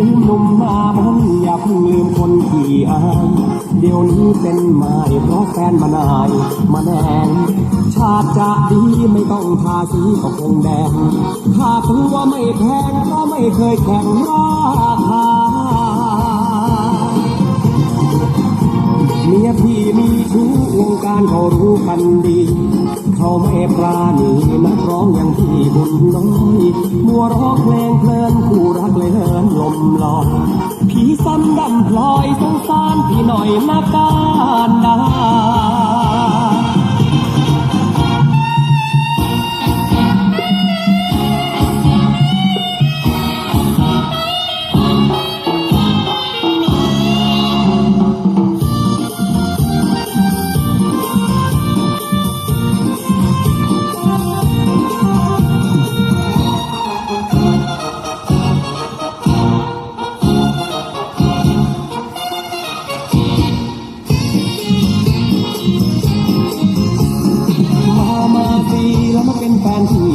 ลืมหนุ่มหน้านอย่าเพิ่งลืมคนขี่อายเดี๋ยวนี้เป็นไม้เพราะแฟนมานายมาแนงชาติจะดีไม่ต้องทาสีก็คงแดงถ้าตัวไม่แพงก็ไม่เคยแข่งราคา รู้วงการเขารู้กันดี เขาไม่ปราณีนักร้องอย่างพี่บุญน้อยมัวร้องเพลงเพลินคู่รักเลยเฮินลมลอยผีซ้ำดำพลอยสงสารพี่หน่อยนักการ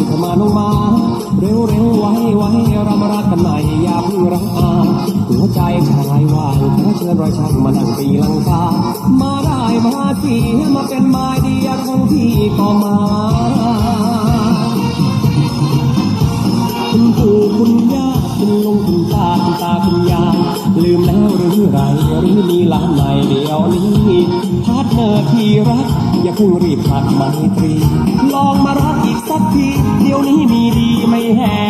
เธอมาน้องมา เร็วเร็วไว้ไว้เรามารักกันใหม่อย่าเพิ่งรักอาหัวใจชายว่างขอเชิญรอยช่างมานั่งตีลังกา มาได้มาสิมาเป็นไม้เดียวของพี่ก็มาคุณปู่คุณย่าคุณลุงคุณตาคุณตาคุณยายลืมแล้วหรือไรหรือมีหลานใหม่เดียวนี้พาร์ทเนอร์ที่รัก อย่าเพิ่งรีบผัดไมตรีลองมารัก อีกสักที เดี๋ยวนี้มีดีไม่แห้